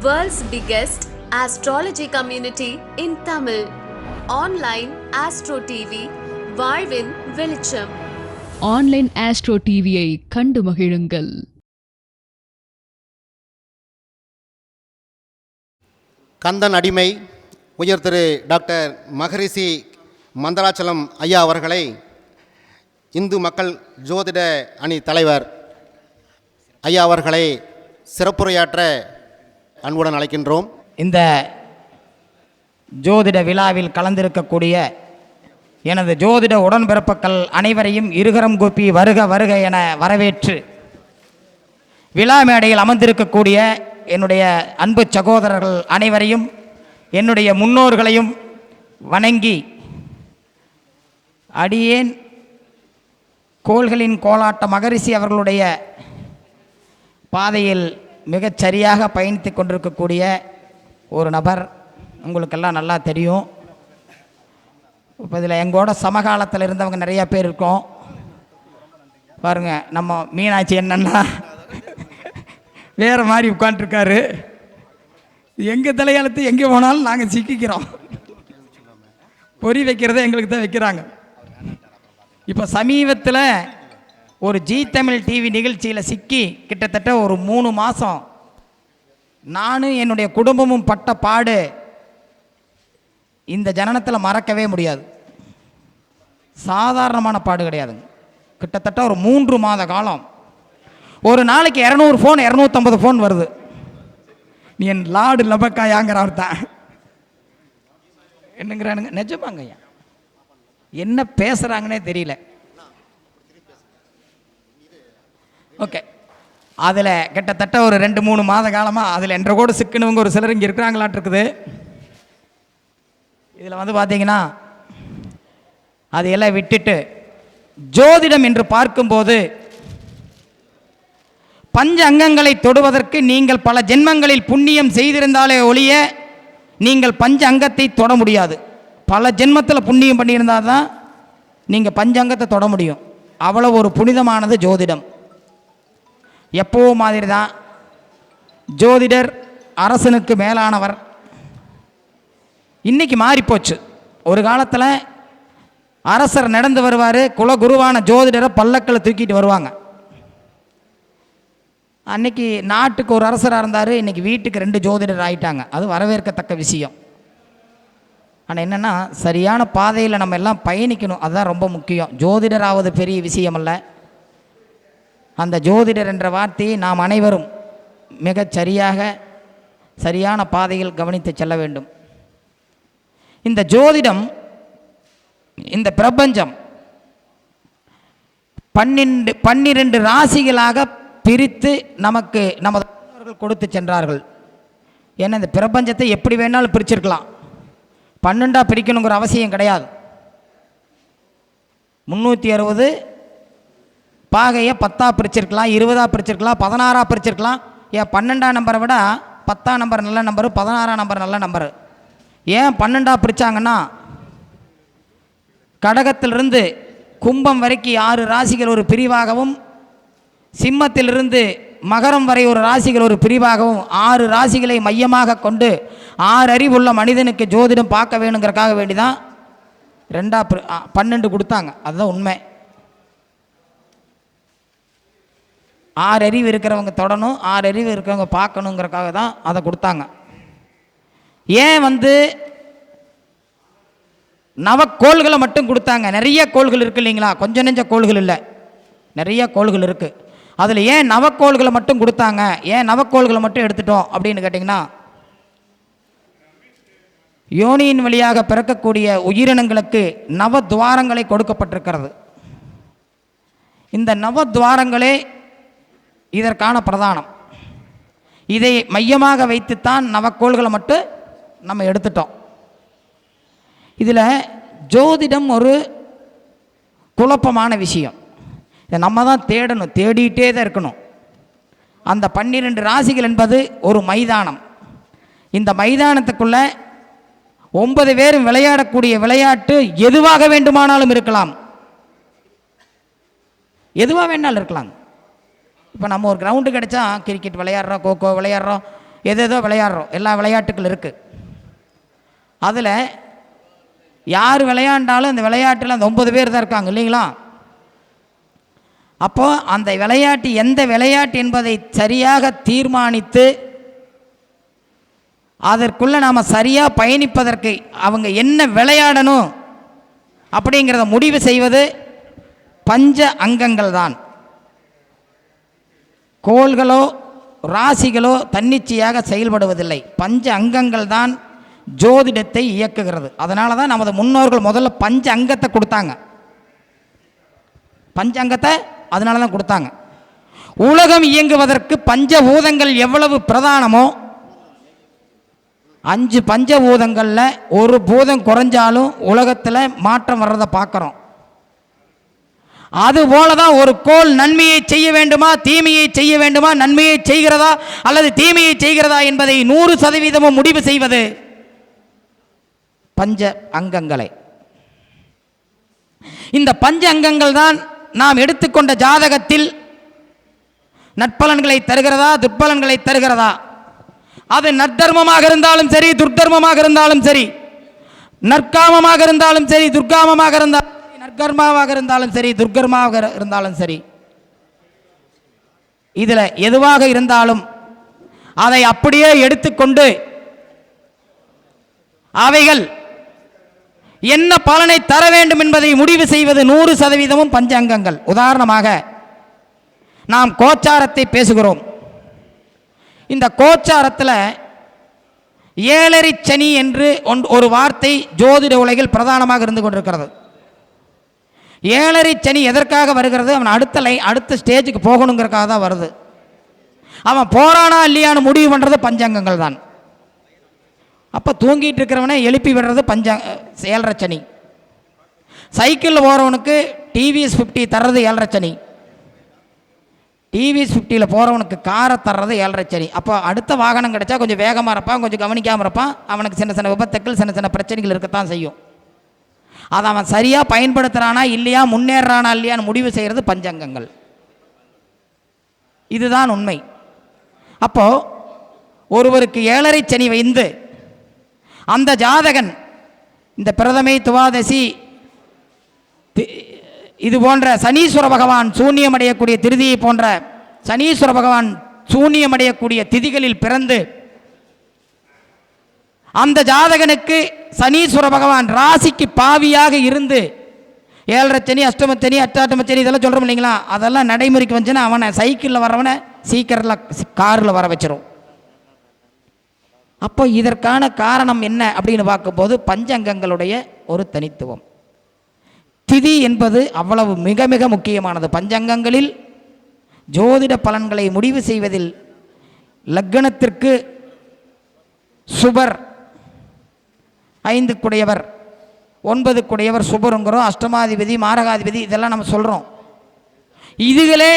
World's biggest astrology community in Tamil. Online Astro TV, வாழ்வின் வெளிச்சம் online astro டிவியை கண்டு மகிழுங்கள் கந்தன் அடிமை உயர் திரு டாக்டர் மகரிஷி மந்தராச்சலம் ஐயா அவர்களை இந்து மக்கள் ஜோதிட அணி தலைவர் ஐயா அவர்களை சிறப்புரையாற்ற அன்புடன் அழைக்கின்றோம். இந்த ஜோதிட விழாவில் கலந்திருக்கக்கூடிய எனது ஜோதிட உடன்பிறப்புகள் அனைவரையும் இருகரம் கூப்பி வருக வருக என வரவேற்று விழா மேடையில் அமர்ந்திருக்கக்கூடிய என்னுடைய அன்பு சகோதரர்கள் அனைவரையும் என்னுடைய முன்னோர்களையும் வணங்கி அடியேன் கோள்களின் கோலாட்ட மகரிஷி அவர்களுடைய பாதையில் மிகச் சரியாக பயணித்து கொண்டிருக்கக்கூடிய ஒரு நபர். உங்களுக்கெல்லாம் நல்லா தெரியும். இப்போ இதில் எங்களோட சமகாலத்தில் இருந்தவங்க நிறையா பேர் இருக்கோம். பாருங்க நம்ம மீனாட்சி என்னன்னா வேறு மாதிரி உட்காண்ட்ருக்காரு எங்கள் தலையாளத்து எங்கே போனாலும் நாங்கள் சிக்கிக்கிறோம். பொறி வைக்கிறத எங்களுக்கு தான் வைக்கிறாங்க. இப்போ சமீபத்தில் ஒரு ஜி தமிழ் டிவி நிகழ்ச்சியில் சிக்கி கிட்டத்தட்ட ஒரு மூணு மாதம் நானும் என்னுடைய குடும்பமும் பட்ட பாடு இந்த ஜனனத்தில் மறக்கவே முடியாது. சாதாரணமான பாடு கிடையாதுங்க. கிட்டத்தட்ட ஒரு மூன்று மாத காலம். ஒரு நாளைக்கு இரநூறு ஃபோன் இரநூத்தம்பது ஃபோன் வருது. நீ என் லாடு லபக்காயாங்கிறவர் தான் என்னங்கிறானுங்க நிஜமாங்க ஐயா. என்ன பேசுகிறாங்கன்னே தெரியல. ஓகே அதில் கிட்டத்தட்ட ஒரு ரெண்டு மூணு மாத காலமாக அதில் என்ற கூட சிக்கனவங்க ஒரு சிலர் இங்கே இருக்கிறாங்களாட்டு இருக்குது. இதில் வந்து பார்த்தீங்கன்னா அதையெல்லாம் விட்டுட்டு ஜோதிடம் என்று பார்க்கும்போது பஞ்ச அங்கங்களை தொடுவதற்கு நீங்கள் பல ஜென்மங்களில் புண்ணியம் செய்திருந்தாலே ஒழிய நீங்கள் பஞ்ச அங்கத்தை தொட முடியாது. பல ஜென்மத்தில் புண்ணியம் பண்ணியிருந்தால் தான் நீங்கள் பஞ்ச அங்கத்தை தொட முடியும். அவ்வளோ ஒரு புனிதமானது ஜோதிடம். எப்போ மாதிரி தான் ஜோதிடர் அரசனுக்கு மேலானவர். இன்றைக்கி மாறிப்போச்சு. ஒரு காலத்தில் அரசர் நடந்து வருவார் குலகுருவான ஜோதிடரை பல்லக்கில் தூக்கிட்டு வருவாங்க. அன்னைக்கு நாட்டுக்கு ஒரு அரசராக இருந்தார் இன்றைக்கி வீட்டுக்கு ரெண்டு ஜோதிடர் ஆயிட்டாங்க. அது வரவேற்கத்தக்க விஷயம். ஆனால் என்னென்னா சரியான பாதையில் நம்ம எல்லாம் பயணிக்கணும். அதுதான் ரொம்ப முக்கியம். ஜோதிடராவது பெரிய விஷயம் இல்லை அந்த ஜோதிடர் என்ற வார்த்தையை நாம் அனைவரும் மிகச் சரியாக சரியான பாதையில் கவனித்து செல்ல வேண்டும். இந்த ஜோதிடம் இந்த பிரபஞ்சம் பன்னிரண்டு பன்னிரண்டு ராசிகளாக பிரித்து நமக்கு நமது முன்னோர்கள் கொடுத்து சென்றார்கள். ஏன்னா இந்த பிரபஞ்சத்தை எப்படி வேணாலும் பிரிச்சிருக்கலாம். பன்னெண்டாக பிரிக்கணுங்கிற அவசியம் கிடையாது. முந்நூற்றி அறுபது பாகையை பத்தாக பிரிச்சிருக்கலாம் இருபதாக பிரிச்சிருக்கலாம் பதினாறாக பிரிச்சிருக்கலாம். ஏன் பன்னெண்டாம் நம்பரை விட பத்தாம் நம்பர் நல்ல நம்பரு பதினாறாம் நம்பர் நல்ல நம்பரு. ஏன் பன்னெண்டாக பிரித்தாங்கன்னா கடகத்திலிருந்து கும்பம் வரைக்கும் ஆறு ராசிகள் ஒரு பிரிவாகவும் சிம்மத்திலிருந்து மகரம் வரை ஒரு ராசிகள் ஒரு பிரிவாகவும் ஆறு ராசிகளை மையமாக கொண்டு ஆறு அறிவுள்ள மனிதனுக்கு ஜோதிடம் பார்க்க வேணுங்கிறக்காக வேண்டி தான் ரெண்டா ஆ, பன்னெண்டு கொடுத்தாங்க. அதுதான் உண்மை. ஆறு அறிவு இருக்கிறவங்க தொடணும் ஆறு அறிவு இருக்கிறவங்க பார்க்கணுங்கிறக்காக தான் அதை கொடுத்தாங்க. ஏன் வந்து நவக்கோள்களை மட்டும் கொடுத்தாங்க? நிறைய கோள்கள் இருக்கு இல்லைங்களா? கொஞ்சம் நெஞ்ச கோள்கள் இல்லை. நிறைய கோள்கள் இருக்குது அதில் ஏன் நவக்கோள்களை மட்டும் கொடுத்தாங்க? ஏன் நவக்கோள்களை மட்டும் எடுத்துட்டோம் அப்படின்னு கேட்டிங்கன்னா யோனியின் வழியாக பிறக்கக்கூடிய உயிரினங்களுக்கு நவ துவாரங்களை கொடுக்கப்பட்டிருக்கிறது. இந்த நவ துவாரங்களே இதற்கான பிரதானம். இதை மையமாக வைத்துத்தான் நவக்கோள்களை மட்டும் நம்ம எடுத்துட்டோம். இதில் ஜோதிடம் ஒரு குழப்பமான விஷயம். இதை நம்ம தான் தேடணும் தேடிட்டே தான் இருக்கணும். அந்த பன்னிரெண்டு ராசிகள் என்பது ஒரு மைதானம். இந்த மைதானத்துக்குள்ள ஒன்பது பேரும் விளையாடக்கூடிய விளையாட்டு எதுவாக வேண்டுமானாலும் இருக்கலாம். எதுவாக வேணாலும் இருக்கலாம். இப்போ நம்ம ஒரு கிரவுண்டு கிடைச்சா கிரிக்கெட் விளையாடுறோம் கோகோ விளையாடுறோம் எதேதோ விளையாடுறோம். எல்லா விளையாட்டுகள் இருக்குது அதில் யார் விளையாண்டாலும் அந்த விளையாட்டில் அந்த ஒம்பது பேர் தான் இருக்காங்க இல்லைங்களா? அப்போது அந்த விளையாட்டு எந்த விளையாட்டு என்பதை சரியாக தீர்மானித்து அதற்குள்ளே நாம் சரியாக பயணிப்பதற்கு அவங்க என்ன விளையாடணும் அப்படிங்கிறத முடிவு செய்வது பஞ்ச அங்கங்கள் தான். கோள்களோ ராசிகளோ தன்னிச்சையாக செயல்படுவதில்லை. பஞ்ச அங்கங்கள் தான் ஜோதிடத்தை இயக்குகிறது. அதனால தான் நமது முன்னோர்கள் முதல்ல பஞ்ச அங்கத்தை கொடுத்தாங்க. பஞ்ச அங்கத்தை அதனால தான் கொடுத்தாங்க. உலகம் இயங்குவதற்கு பஞ்சபூதங்கள் எவ்வளவு பிரதானமோ அஞ்சு பஞ்சபூதங்களில் ஒரு பூதம் குறைஞ்சாலும் உலகத்தில் மாற்றம் வர்றதை பார்க்குறோம். அதுபோல தான் ஒரு கோள் நன்மையை செய்ய வேண்டுமா தீமையை செய்ய வேண்டுமா நன்மையை செய்கிறதா அல்லது தீமையை செய்கிறதா என்பதை நூறு சதவீதமும் முடிவு செய்வது பஞ்ச அங்கங்களை. இந்த பஞ்ச அங்கங்கள் தான் நாம் எடுத்துக்கொண்ட ஜாதகத்தில் நற்பலன்களை தருகிறதா துர்பலன்களை தருகிறதா? அது நற்தர்மமாக இருந்தாலும் சரி துர்தர்மமாக இருந்தாலும் சரி நற்காமமாக இருந்தாலும் சரி துர்காமமாக இருந்தாலும் சத்கர்மாவாக இருந்தாலும் சரி துர்கர்மாவாக இருந்தாலும் சரி இதில் எதுவாக இருந்தாலும் அதை அப்படியே எடுத்துக்கொண்டு அவைகள் என்ன பலனை தர வேண்டும் என்பதை முடிவு செய்வது நூறு சதவீதமும் பஞ்ச அங்கங்கள் உதாரணமாக நாம் கோச்சாரத்தை பேசுகிறோம். இந்த கோச்சாரத்தில் ஏழரை சனி என்று ஒன் ஒரு வார்த்தை ஜோதிட உலகில் பிரதானமாக இருந்து கொண்டிருக்கிறது. ஏழரை சனி எதற்காக வருகிறது? அவன் அடுத்த லை அடுத்த ஸ்டேஜுக்கு போகணுங்கிறக்காக தான் வருது. அவன் போறானா இல்லையான்னு முடிவு பண்ணுறது பஞ்சாங்கங்கள் தான். அப்போ தூங்கிட்டு இருக்கிறவனை எழுப்பி விடுறது பஞ்சாங்க ஏழரை சனி. சைக்கிளில் போகிறவனுக்கு டிவிஎஸ் ஃபிஃப்டி தர்றது ஏழரை சனி. டிவிஎஸ் ஃபிஃப்டியில் போகிறவனுக்கு காரை தர்றது ஏழரை சனி. அப்போ அடுத்த வாகனம் கிடைச்சா கொஞ்சம் வேகமாக இருப்பான் கொஞ்சம் கவனிக்காமல் இருப்பான். அவனுக்கு சின்ன சின்ன விபத்துக்கள் சின்ன சின்ன பிரச்சனைகள் இருக்கத்தான் செய்யும். அதை அவன் சரியாக பயன்படுத்துகிறானா இல்லையா முன்னேறானா இல்லையான்னு முடிவு செய்கிறது பஞ்சங்கங்கள். இதுதான் உண்மை. அப்போது ஒருவருக்கு ஏழரை சனி வைந்து அந்த ஜாதகன் இந்த பிரதமை துவாதசி தி- இது போன்ற சனீஸ்வர பகவான் சூன்யமடையக்கூடிய திருதியை போன்ற சனீஸ்வர பகவான் சூன்யமடையக்கூடிய திதிகளில் பிறந்து அந்த ஜாதகனுக்கு சனீஸ்வர பகவான் ராசிக்கு பாவியாக இருந்து ஏழரை சனி அஷ்டம சனி இதெல்லாம் சொல்கிறோம் இல்லைங்களா? அதெல்லாம் நடைமுறைக்கு வந்துச்சுன்னா அவனை சைக்கிளில் வரவனை சீக்கிரத்தில் காரில் வர வச்சிரும். அப்போ இதற்கான காரணம் என்ன அப்படின்னு பார்க்கும்போது பஞ்சங்கங்களுடைய ஒரு தனித்துவம். திதி என்பது அவ்வளவு மிக மிக முக்கியமானது. பஞ்சங்கங்களில் ஜோதிட பலன்களை முடிவு செய்வதில் லக்கணத்திற்கு சுபர் ஐந்துக்குடையவர் ஒன்பதுக்குடையவர் சுபருங்கிறோம் அஷ்டமாதிபதி மாரகாதிபதி இதெல்லாம் நம்ம சொல்கிறோம் இதுகளே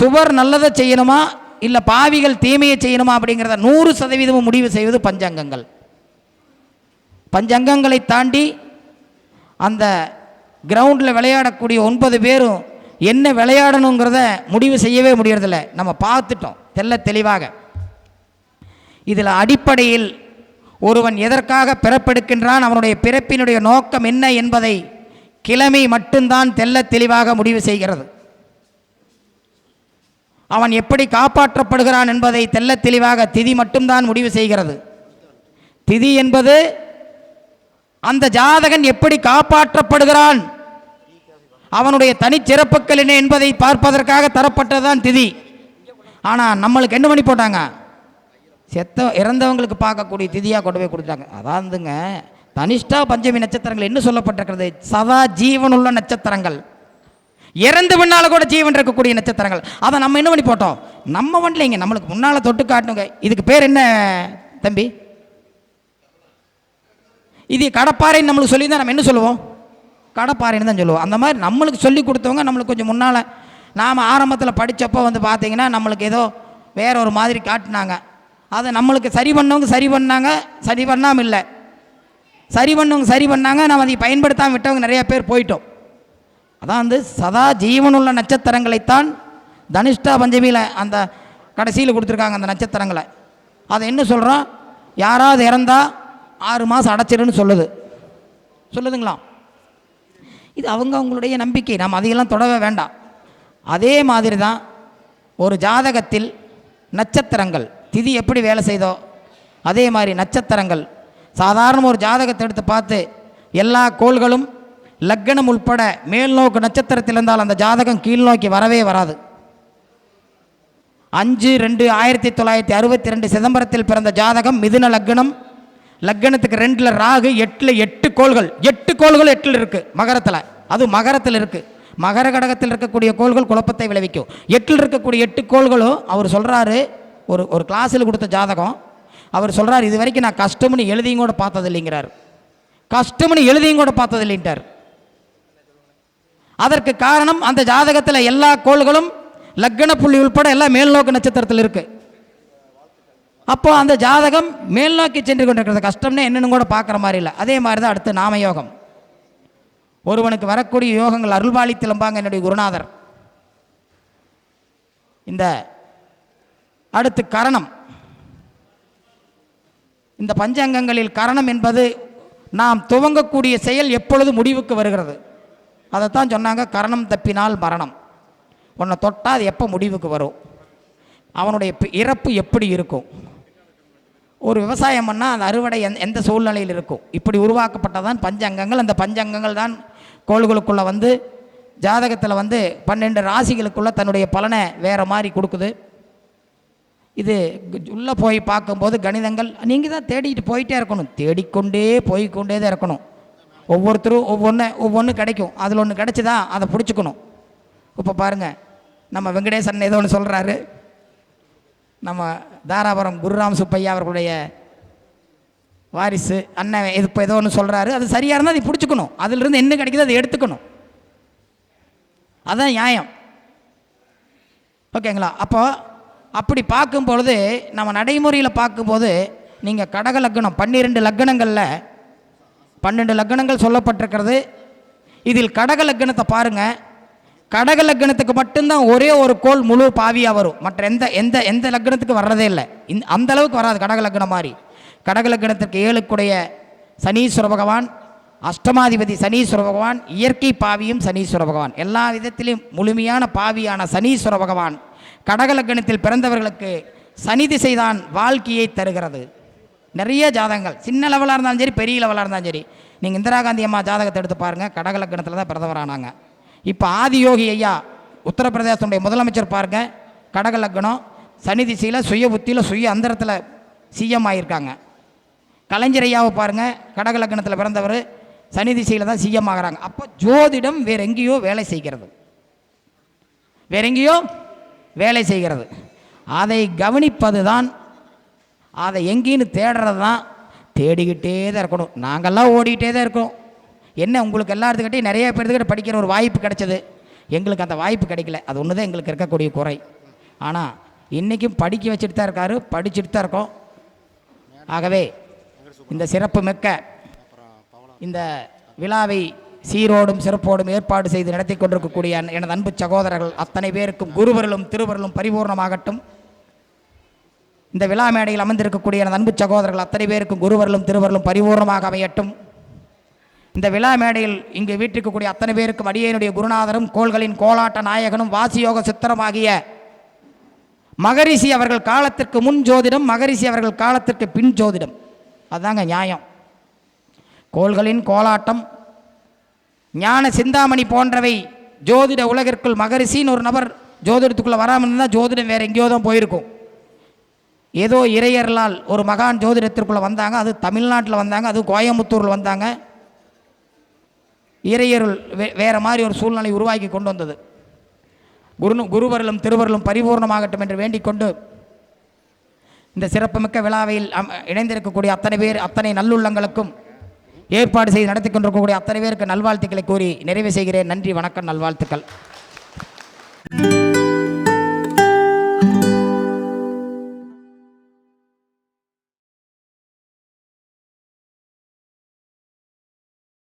சுபர் நல்லதை செய்யணுமா இல்லை பாவிகள் தீமையை செய்யணுமா அப்படிங்கிறத நூறு சதவீதமும் முடிவு செய்வது பஞ்சங்கங்கள். பஞ்சங்கங்களை தாண்டி அந்த கிரவுண்டில் விளையாடக்கூடிய ஒன்பது பேரும் என்ன விளையாடணுங்கிறத முடிவு செய்யவே முடியறதில்ல. நம்ம பார்த்துட்டோம் தெல்ல தெளிவாக. இதில் அடிப்படையில் ஒருவன் எதற்காக பிறப்பெடுக்கின்றான் அவனுடைய பிறப்பினுடைய நோக்கம் என்ன என்பதை கிழமை மட்டும்தான் தெள்ள தெளிவாக முடிவு செய்கிறது. அவன் எப்படி காப்பாற்றப்படுகிறான் என்பதை தெள்ள தெளிவாக திதி மட்டும்தான் முடிவு செய்கிறது. திதி என்பது அந்த ஜாதகன் எப்படி காப்பாற்றப்படுகிறான் அவனுடைய தனிச்சிறப்புகள் என்ன என்பதை பார்ப்பதற்காக தரப்பட்டதுதான் திதி. ஆனால் நம்மளுக்கு என்ன பண்ணி போட்டாங்க? செத்த இறந்தவங்களுக்கு பார்க்கக்கூடிய திதியாக கொண்டு போய் கொடுத்தாங்க. அதாவதுங்க தனிஷ்டா பஞ்சமி நட்சத்திரங்கள் என்ன சொல்லப்பட்டிருக்கிறது? சதா ஜீவனுள்ள நட்சத்திரங்கள். இறந்து பின்னால கூட ஜீவன் இருக்கக்கூடிய நட்சத்திரங்கள். அதை நம்ம என்ன பண்ணி போட்டோம்? நம்ம பண்ணலைங்க நம்மளுக்கு முன்னால் தொட்டு காட்டுங்க. இதுக்கு பேர் என்ன தம்பி? இது கடப்பாறைன்னு நம்மளுக்கு சொல்லி தான் நம்ம என்ன சொல்லுவோம்? கடப்பாறைன்னு தான் சொல்லுவோம். அந்த மாதிரி நம்மளுக்கு சொல்லி கொடுத்தவங்க நம்மளுக்கு கொஞ்சம் முன்னால் நாம் ஆரம்பத்தில் படித்தப்போ வந்து பார்த்தீங்கன்னா நம்மளுக்கு ஏதோ வேற ஒரு மாதிரி காட்டினாங்க. அதை நம்மளுக்கு சரி பண்ணவங்க சரி பண்ணாங்க சரி பண்ணாமல் இல்லை. சரி பண்ணவங்க சரி பண்ணாங்க நம்ம அதை பயன்படுத்தாமல் விட்டவங்க நிறைய பேர் போயிட்டோம். அதான் வந்து சதா ஜீவனுள்ள நட்சத்திரங்களைத்தான் தனிஷ்டா பஞ்சமியில் அந்த கடைசியில் கொடுத்துருக்காங்க அந்த நட்சத்திரங்களை. அதை என்ன சொல்கிறோம் யாராவது இறந்தால் ஆறு மாதம் அடைச்சிருன்னு சொல்லுது. சொல்லுதுங்களா? இது அவங்க அவங்களுடைய நம்பிக்கை. நாம் அதையெல்லாம் தொடவே வேண்டாம். அதே மாதிரி தான் ஒரு ஜாதகத்தில் நட்சத்திரங்கள். திதி எப்படி வேலை செய்தோ அதே மாதிரி நட்சத்திரங்கள். சாதாரண ஒரு ஜாதகத்தை எடுத்து பார்த்து எல்லா கோள்களும் லக்னம் உள்பட மேல் நோக்கு நட்சத்திரத்தில் இருந்தால் அந்த ஜாதகம் கீழ் நோக்கி வரவே வராது. அஞ்சு ரெண்டு ஆயிரத்தி தொள்ளாயிரத்தி அறுபத்தி ரெண்டு சிதம்பரத்தில் பிறந்த ஜாதகம் மிதுன லக்னம். லக்னத்துக்கு ரெண்டில் ராகு எட்டில் எட்டு கோள்கள். எட்டு கோள்கள் எட்டில் இருக்குது மகரத்தில். அது மகரத்தில் இருக்குது மகர கடகத்தில் இருக்கக்கூடிய கோள்கள் குழப்பத்தை விளைவிக்கும். எட்டில் இருக்கக்கூடிய எட்டு கோள்களும் அவர் சொல்கிறாரு ஒரு ஒரு கிளாஸில் கொடுத்த ஜாதகம் அவர் சொல்கிறார் இது வரைக்கும் நான் கஷ்டம்னு எழுதியும் கூட பார்த்தது இல்லைங்கிறார் கஷ்டம்னு எழுதியும் கூட பார்த்தது இல்லைன்ட்டார் அதற்கு காரணம் அந்த ஜாதகத்தில் எல்லா கோள்களும் லக்கண புள்ளி உள்பட எல்லாம் மேல்நோக்கு நட்சத்திரத்தில் இருக்கு. அப்போ அந்த ஜாதகம் மேல்நோக்கி சென்று கொண்டிருக்கிறது. கஷ்டம்னு என்னன்னு கூட பார்க்குற மாதிரி இல்லை. அதே மாதிரி தான் அடுத்து நாம யோகம். ஒருவனுக்கு வரக்கூடிய யோகங்கள் அருள்வாளி திளம்பாங்க என்னுடைய குருநாதர். இந்த அடுத்து கரணம். இந்த பஞ்சாங்கங்களில் கரணம் என்பது நாம் துவங்கக்கூடிய செயல் எப்பொழுது முடிவுக்கு வருகிறது? அதைத்தான் சொன்னாங்க கரணம் தப்பினால் மரணம். உன்னை தொட்டால் அது எப்போ முடிவுக்கு வரும்? அவனுடைய இறப்பு எப்படி இருக்கும்? ஒரு விவசாயம் பண்ணால் அந்த அறுவடை எந் எந்த சூழ்நிலையில் இருக்கும்? இப்படி உருவாக்கப்பட்டதான் பஞ்சங்கங்கள். அந்த பஞ்சங்கங்கள் தான் கோள்களுக்குள்ளே வந்து ஜாதகத்தில் வந்து பன்னெண்டு ராசிகளுக்குள்ளே தன்னுடைய பலனை வேறு மாதிரி கொடுக்குது. இது உள்ளே போய் பார்க்கும்போது கணிதங்கள் நீங்கள் தான் தேடிட்டு போயிட்டே இருக்கணும். தேடிக்கொண்டே போய்க்கொண்டே தான் இருக்கணும். ஒவ்வொருத்தரும் ஒவ்வொன்று ஒவ்வொன்று கிடைக்கும். அதில் ஒன்று கிடைச்சதா அதை பிடிச்சிக்கணும். இப்போ பாருங்கள் நம்ம வெங்கடேசன் ஏதோ ஒன்று சொல்கிறாரு நம்ம தாராபுரம் குருராம் சுப்பையா அவர்களுடைய வாரிசு அண்ணன் இது இப்போ ஏதோ ஒன்று சொல்கிறாரு அது சரியாக இருந்தால் அதை பிடிச்சிக்கணும். அதிலிருந்து என்ன கிடைக்குதோ அதை எடுத்துக்கணும். அதான் நியாயம். ஓகேங்களா? அப்போ அப்படி பார்க்கும் பொழுது நம்ம நடைமுறையில் பார்க்கும்போது நீங்கள் கடக லக்னம் பன்னிரெண்டு லக்னங்களில் பன்னெண்டு லக்னங்கள் சொல்லப்பட்டிருக்கிறது. இதில் கடக லக்னத்தை பாருங்கள் கடக லக்னத்துக்கு மட்டும்தான் ஒரே ஒரு கோல் முழு பாவியாக வரும். மற்ற எந்த எந்த எந்த லக்னத்துக்கு வர்றதே இல்லை. இந்த அந்த அளவுக்கு வராது கடக லக்னம் மாதிரி கடக லக்னத்திற்கு ஏழுக்குடைய சனீஸ்வர பகவான் அஷ்டமாதிபதி சனீஸ்வர பகவான் இயற்கை பாவியும் சனீஸ்வர பகவான். எல்லா விதத்திலையும் முழுமையான பாவியான சனீஸ்வர பகவான். கடகலக்கணத்தில் பிறந்தவர்களுக்கு சனி திசைதான் வாழ்க்கையை தருகிறது. நிறைய ஜாதகங்கள். சின்ன லெவலாக இருந்தாலும் சரி பெரிய லெவலாக இருந்தாலும் சரி. நீங்கள் இந்திரா காந்தி அம்மா ஜாதகத்தை எடுத்து பாருங்கள் கடகலக்கணத்தில் தான் பிறந்தவரானாங்க. இப்போ ஆதியோகி ஐயா உத்தரப்பிரதேசனுடைய முதலமைச்சர் பாருங்க. கடகலக்கணம் சனி திசையில் சுய புத்தியில் சுய அந்தரத்தில் சிஎம் ஆகியிருக்காங்க கலைஞர் ஐயாவை பாருங்கள் கடகலக்கணத்தில் பிறந்தவர். சனி திசையில் தான் சிஎம் ஆகிறாங்க. அப்போ ஜோதிடம் வேற எங்கேயோ வேலை செய்கிறது. வேற எங்கேயோ வேலை செய்கிறது. அதை கவனிப்பது தான் அதை எங்கேன்னு தேடுறது தான் தேடிக்கிட்டே தான் இருக்கணும். நாங்கள்லாம் ஓடிக்கிட்டே தான் இருக்கோம். என்ன உங்களுக்கு எல்லாத்துக்கிட்டையும் நிறைய பேர்த்துக்கிட்ட படிக்கிற ஒரு வாய்ப்பு கிடைச்சது. எங்களுக்கு அந்த வாய்ப்பு கிடைக்கல. அது ஒன்று தான் எங்களுக்கு இருக்கக்கூடிய குறை. ஆனால் இன்றைக்கும் படிக்க வச்சுட்டு தான் இருக்காரு படிச்சுட்டு தான் இருக்கோம். ஆகவே இந்த சிறப்பு மிக்க இந்த விழாவை சீரோடும் சிறப்போடும் ஏற்பாடு செய்து நடத்தி கொண்டிருக்கக்கூடிய எனது அன்பு சகோதரர்கள் அத்தனை பேருக்கும் குருவர்களும் திருவர்களும் பரிபூர்ணமாகட்டும். இந்த விழா மேடையில் அமர்ந்திருக்கக்கூடிய எனது அன்பு சகோதரர்கள் அத்தனை பேருக்கும் குருவர்களும் திருவர்களும் பரிபூர்ணமாக அமையட்டும். இந்த விழா மேடையில் இங்கு வீட்டிருக்கக்கூடிய அத்தனை பேருக்கும் அடியனுடைய குருநாதரும் கோள்களின் கோலாட்ட நாயகனும் வாசியோக சித்திரமாகிய மகரிஷி அவர்கள் காலத்திற்கு முன் ஜோதிடம் மகரிஷி அவர்கள் காலத்திற்கு பின் ஜோதிடம். அதுதாங்க நியாயம். கோள்களின் கோலாட்டம் ஞான சிந்தாமணி போன்றவை ஜோதிட உலகிற்குள் மகரிஷின்னு ஒரு நபர் ஜோதிடத்துக்குள்ளே வராமல் இருந்தால் ஜோதிடம் வேறு எங்கேயோ தான் போயிருக்கும். ஏதோ இறையர்களால் ஒரு மகான் ஜோதிடத்திற்குள்ளே வந்தாங்க அது தமிழ்நாட்டில் வந்தாங்க அது கோயம்புத்தூரில் வந்தாங்க. இறையருள் வே வேறு மாதிரி ஒரு சூழ்நிலை உருவாக்கி கொண்டு வந்தது. குரு குருவர்களும் திருவர்களும் பரிபூர்ணமாகட்டும் என்று வேண்டிக் கொண்டு இந்த சிறப்புமிக்க விழாவில் அம்- இணைந்திருக்கக்கூடிய அத்தனை பேர் அத்தனை நல்லுள்ளங்களுக்கும் ஏற்பாடு செய்து நடத்தி கொண்டிருக்கக்கூடிய அத்தனை பேருக்கு நல்வாழ்த்துக்களை கூறி நிறைவு செய்கிறேன். நன்றி வணக்கம் நல்வாழ்த்துக்கள்.